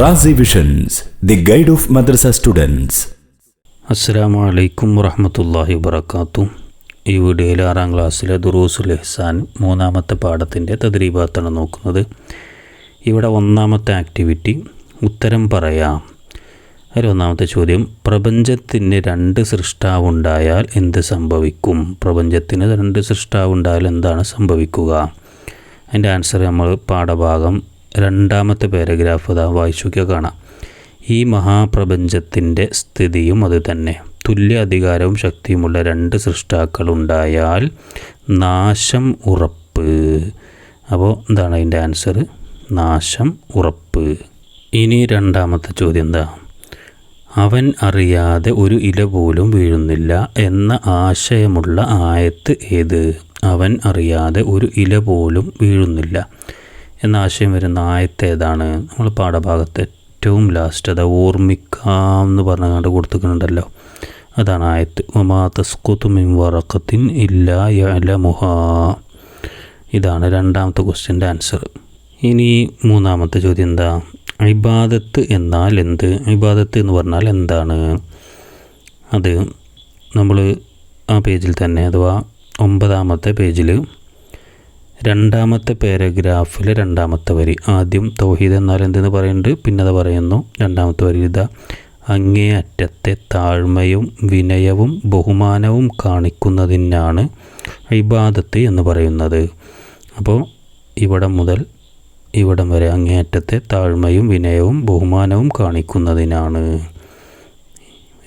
Razi visions the guide of madrasa students അസ്സാം വലൈക്കും വറഹമത്തല്ലാഹി വബർക്കാത്തു ഈ വീഡിയോയിൽ ആറാം ക്ലാസ്സിലെ ദുറൂസുൽ ഇഹ്സാൻ മൂന്നാമത്തെ പാഠത്തിന്റെ തദ്രീഭാത്താണ് നോക്കുന്നത്. ഇവിടെ ഒന്നാമത്തെ ആക്ടിവിറ്റി ഉത്തരം പറയാം. അതിൽ ഒന്നാമത്തെ ചോദ്യം പ്രപഞ്ചത്തിന് രണ്ട് സൃഷ്ടാവുണ്ടായാൽ എന്ത് സംഭവിക്കും? പ്രപഞ്ചത്തിന് രണ്ട് സൃഷ്ടാവുണ്ടായാൽ എന്താണ് സംഭവിക്കുക? അതിന്റെ ആൻസർ നമ്മൾ പാഠഭാഗം രണ്ടാമത്തെ പാരഗ്രാഫ് അതാ വായിച്ചൊക്കെ കാണാം. ഈ മഹാപ്രപഞ്ചത്തിന്റെ സ്ഥിതിയും അത് തന്നെ. തുല്യ അധികാരവും ശക്തിയുമുള്ള രണ്ട് സൃഷ്ടാക്കളുണ്ടായാൽ നാശം ഉറപ്പ്. അപ്പോൾ എന്താണ് അതിന്റെ ആൻസർ നാശം ഉറപ്പ്. ഇനി രണ്ടാമത്തെ ചോദ്യം എന്താ അവൻ അറിയാതെ ഒരു ഇല പോലും വീഴുന്നില്ല എന്ന ആശയമുള്ള ആയത്ത് ഏത്? അവൻ അറിയാതെ ഒരു ഇല പോലും വീഴുന്നില്ല. എന്ന ആശയം വരുന്ന ആയത്തേതാണ് നമ്മൾ പാഠഭാഗത്ത് ഏറ്റവും ലാസ്റ്റ് അത് ഓർമ്മിക്കാം എന്ന് പറഞ്ഞുകൊണ്ട് കൊടുത്തിട്ടുണ്ടല്ലോ അതാണ് ആയത്ത്. ഒമാ തസ്കുത്തു മിൻ വറക്കത്തിൻ ഇല്ല യലമുഹ ഇതാണ് രണ്ടാമത്തെ ക്വസ്റ്റ്യന്റെ ആൻസർ ഇനി മൂന്നാമത്തെ ചോദ്യം എന്താ? ഇബാദത്ത് എന്നാൽ എന്ത്? ഇബാദത്ത് എന്ന് പറഞ്ഞാൽ എന്താണ്? അത് നമ്മൾ ആ പേജിൽ തന്നെ അഥവാ ഒമ്പതാമത്തെ പേജിൽ രണ്ടാമത്തെ പാരഗ്രാഫിലെ രണ്ടാമത്തെ വരി. ആദ്യം തൗഹീദ് എന്നാൽ എന്തെന്ന് പറയുന്നുണ്ട്? പിന്നെ അത് പറയുന്നു. രണ്ടാമത്തെ വരി ഇതാ. അങ്ങേ അറ്റത്തെ താഴ്മയും വിനയവും ബഹുമാനവും കാണിക്കുന്നതിനാണ് ഇബാദത്ത് എന്ന് പറയുന്നത്. അപ്പോൾ ഇവിടം മുതൽ ഇവിടം വരെ അങ്ങേയറ്റത്തെ താഴ്മയും വിനയവും ബഹുമാനവും കാണിക്കുന്നതിനാണ്.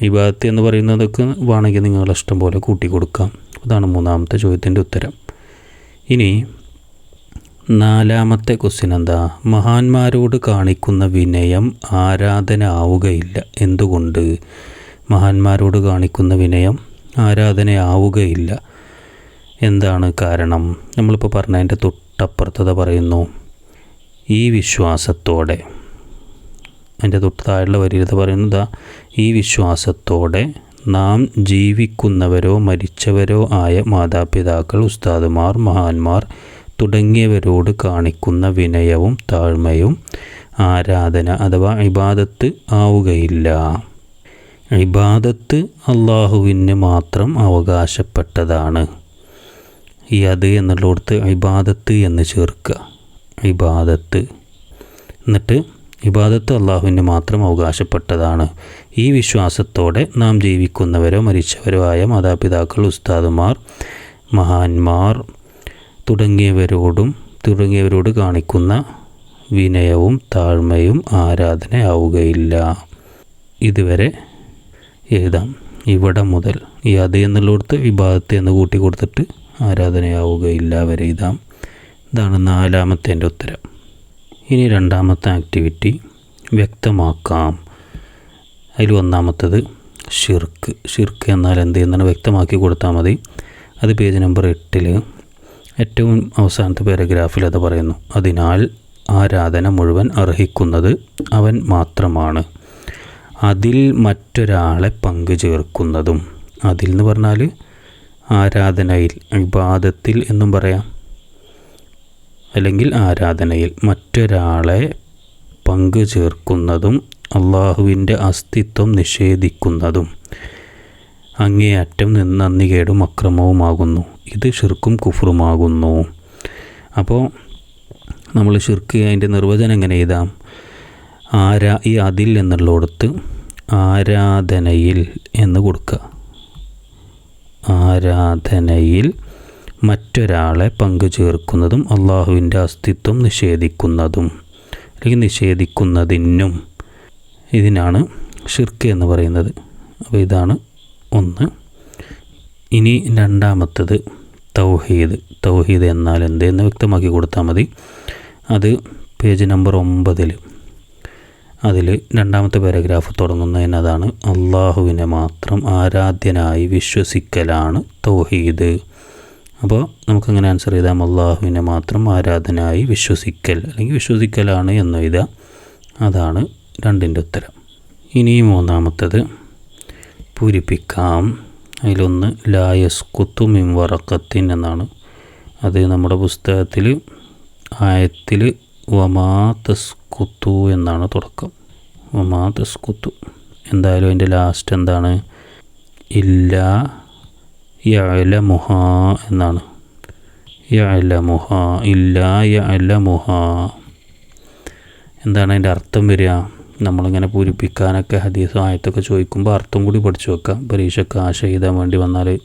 ഇബാദത്ത് എന്ന് പറയുന്നതൊക്കെ വേണമെങ്കിൽ നിങ്ങളുടെ ഇഷ്ടം പോലെ കൂട്ടിക്കൊടുക്കാം. അതാണ് മൂന്നാമത്തെ ചോദ്യത്തിന്റെ ഉത്തരം. ഇനി നാലാമത്തെ ക്വസ്റ്റ്യൻ എന്താ? മഹാന്മാരോട് കാണിക്കുന്ന വിനയം ആരാധന ആവുകയില്ല എന്തുകൊണ്ട്? മഹാന്മാരോട് കാണിക്കുന്ന വിനയം ആരാധന ആവുകയില്ല എന്താണ് കാരണം? നമ്മളിപ്പോൾ പറഞ്ഞതിന്റെ തൊട്ടപ്പുറത്തത പറയുന്നു ഈ വിശ്വാസത്തോടെ. അതിന്റെ തൊട്ട് താഴെയുള്ള വരിയത് പറയുന്നത് ഈ വിശ്വാസത്തോടെ നാം ജീവിക്കുന്നവരോ മരിച്ചവരോ ആയ മാതാപിതാക്കൾ ഉസ്താദുമാർ മഹാന്മാർ തുടങ്ങിയവരോട് കാണിക്കുന്ന വിനയവും താഴ്മയും ആരാധന അഥവാ ഇബാദത്ത് ആവുകയില്ല. ഇബാദത്ത് അള്ളാഹുവിന് മാത്രം അവകാശപ്പെട്ടതാണ്. ഈ അത് എന്നുള്ളടത്ത് ഇബാദത്ത് എന്ന് ചേർക്കുക. ഇബാദത്ത്. എന്നിട്ട് ഇബാദത്ത് അള്ളാഹുവിന് മാത്രം അവകാശപ്പെട്ടതാണ്. ഈ വിശ്വാസത്തോടെ നാം ജീവിക്കുന്നവരോ മരിച്ചവരോ ആയ മാതാപിതാക്കൾ ഉസ്താദുമാർ മഹാന്മാർ തുടങ്ങിയവരോടും തുടങ്ങിയവരോട് കാണിക്കുന്ന വിനയവും താഴ്മയും ആരാധനയാവുകയില്ല. ഇതുവരെ എഴുതാം ഇവിടെ മുതൽ ഈ അത് എന്നുള്ളിടത്ത് വിഭാഗത്തെ എന്ന് കൂട്ടി കൊടുത്തിട്ട് ആരാധനയാവുകയില്ല വരെ എഴുതാം ഇതാണ് നാലാമത്തെ എന്റെ ഉത്തരം. ഇനി രണ്ടാമത്തെ ആക്ടിവിറ്റി വ്യക്തമാക്കാം. അതിൽ ഒന്നാമത്തത് ഷിർക്ക് ഷിർക്ക് എന്നാൽ എന്ത്? എന്നാണ് വ്യക്തമാക്കി കൊടുത്താൽ മതി. അത് പേജ് നമ്പർ എട്ടിൽ ഏറ്റവും അവസാനത്തെ പാരഗ്രാഫിൽ അത് പറയുന്നു. അതിനാൽ ആരാധന മുഴുവൻ അർഹിക്കുന്നത് അവൻ മാത്രമാണ്. അതിൽ മറ്റൊരാളെ പങ്കു ചേർക്കുന്നതും. അതിൽ എന്ന് പറഞ്ഞാൽ ആരാധനയിൽ വിവാദത്തിൽ എന്നും പറയാം. അല്ലെങ്കിൽ ആരാധനയിൽ മറ്റൊരാളെ പങ്കു ചേർക്കുന്നതും അള്ളാഹുവിന്റെ അസ്തിത്വം നിഷേധിക്കുന്നതും. അങ്ങേയറ്റം നിന്ന് നന്ദികേടും അക്രമവുമാകുന്നു. ഇത് ഷിർക്കും കുഫറുമാകുന്നു അപ്പോൾ നമ്മൾ ഷിർക്ക് അതിന്റെ നിർവചനം എങ്ങനെ എഴുതാം? ആരാ ഈ അതിൽ എന്നുള്ളിടത്ത് ആരാധനയിൽ എന്ന് കൊടുക്കുക ആരാധനയിൽ മറ്റൊരാളെ പങ്കു ചേർക്കുന്നതും അള്ളാഹുവിന്റെ അസ്തിത്വം നിഷേധിക്കുന്നതും അല്ലെങ്കിൽ നിഷേധിക്കുന്നതിനും ഇതിനാണ് ഷിർക്ക് എന്ന് പറയുന്നത്. അപ്പോൾ ഇതാണ് ഒന്ന്. ഇനി രണ്ടാമത്തത് തൗഹീദ്. തൗഹീദ് എന്നാൽ എന്ത് എന്ന് വ്യക്തമാക്കി കൊടുത്താൽ മതി. അത് പേജ് നമ്പർ ഒമ്പതിൽ അതിൽ രണ്ടാമത്തെ പാരഗ്രാഫ് തുടങ്ങുന്നതിനതാണ് അള്ളാഹുവിനെ മാത്രം ആരാധ്യനായി വിശ്വസിക്കലാണ് തൗഹീദ്. അപ്പോൾ നമുക്കങ്ങനെ ആൻസർ ചെയ്താൽ അള്ളാഹുവിനെ മാത്രം ആരാധനായി വിശ്വസിക്കൽ അല്ലെങ്കിൽ വിശ്വസിക്കലാണ് എന്ന് എഴുതാം അതാണ് രണ്ടിന്റെ ഉത്തരം. ഇനി മൂന്നാമത്തത് പൂരിപ്പിക്കാം. അതിലൊന്ന് ലായസ് കുത്തു വറക്കത്തിൻ എന്നാണ്. അത് നമ്മുടെ പുസ്തകത്തിൽ ആയത്തിൽ വമാ തസ്കുത്തു എന്നാണ് തുടക്കം. വമാ തസ്കുത്തു എന്തായാലും അതിന്റെ ലാസ്റ്റ് എന്താണ്? ഇല്ല യല മുഹ എന്നാണ്. യല മുഹ ഇല്ല യല മുഹ എന്താണ് അതിന്റെ അർത്ഥം വരിക? നമ്മളിങ്ങനെ പൂരിപ്പിക്കാനൊക്കെ ഹദീസും ആയത്തൊക്കെ ചോദിക്കുമ്പോൾ അർത്ഥം കൂടി പഠിച്ചു വെക്കാം. പരീക്ഷയ്ക്ക് ആശ എഴുതാൻ വേണ്ടി വന്നാൽ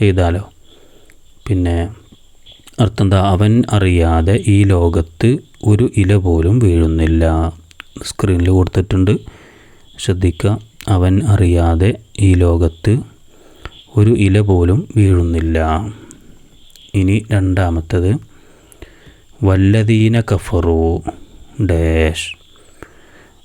എഴുതാലോ? പിന്നെ അർത്ഥം എന്താ? അവൻ അറിയാതെ ഈ ലോകത്ത് ഒരു ഇല പോലും വീഴുന്നില്ല. സ്ക്രീനിൽ കൊടുത്തിട്ടുണ്ട്. ശ്രദ്ധിക്കുക. അവൻ അറിയാതെ ഈ ലോകത്ത് ഒരു ഇല പോലും വീഴുന്നില്ല. ഇനി രണ്ടാമത്തത്. വല്ലദീന കഫറു. ഡാഷ്.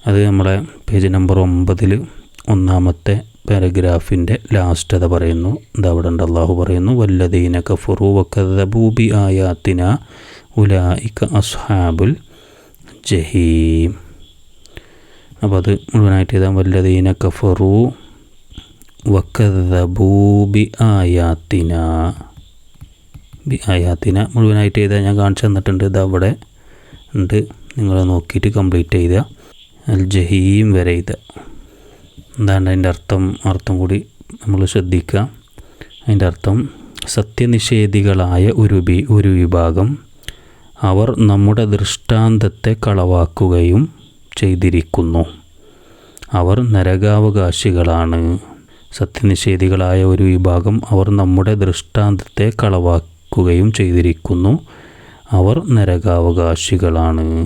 അത് നമ്മുടെ പേജ് നമ്പർ ഒമ്പതിൽ ഒന്നാമത്തെ പാരഗ്രാഫിന്റെ ലാസ്റ്റ് അത് പറയുന്നു. എന്താ ഉണ്ട്. അള്ളാഹു പറയുന്നു വല്ലദീന കഫുറു വക്കദബൂബി ആയാത്തിന ഉലായിക്ക അസ്ഹാബുൽ ജഹീം. അപ്പോൾ അത് മുഴുവനായിട്ട് എഴുതാം. വല്ലദീന കഫറു വക്കൂബി ആയാത്തിന ബി ആയാത്തിന മുഴുവനായിട്ട് എഴുതാൻ ഞാൻ കാണിച്ചു തന്നിട്ടുണ്ട്. ഇത് അവിടെ ഉണ്ട്. നിങ്ങൾ നോക്കിയിട്ട് കംപ്ലീറ്റ് ചെയ്യുക. അൽ ജഹീം വരെ ഇത്. എന്താണ് അതിന്റെ അർത്ഥം അർത്ഥം കൂടി നമ്മൾ ശ്രദ്ധിക്കുക. അതിന്റെ അർത്ഥം സത്യനിഷേധികളായ ഒരു ബി ഒരു വിഭാഗം അവർ നമ്മുടെ ദൃഷ്ടാന്തത്തെ കളവാക്കുകയും ചെയ്തിരിക്കുന്നു. അവർ നരകാവകാശികളാണ്. സത്യനിഷേധികളായ ഒരു വിഭാഗം അവർ നമ്മുടെ ദൃഷ്ടാന്തത്തെ കളവാക്കുകയും ചെയ്തിരിക്കുന്നു. അവർ നരകാവകാശികളാണ്.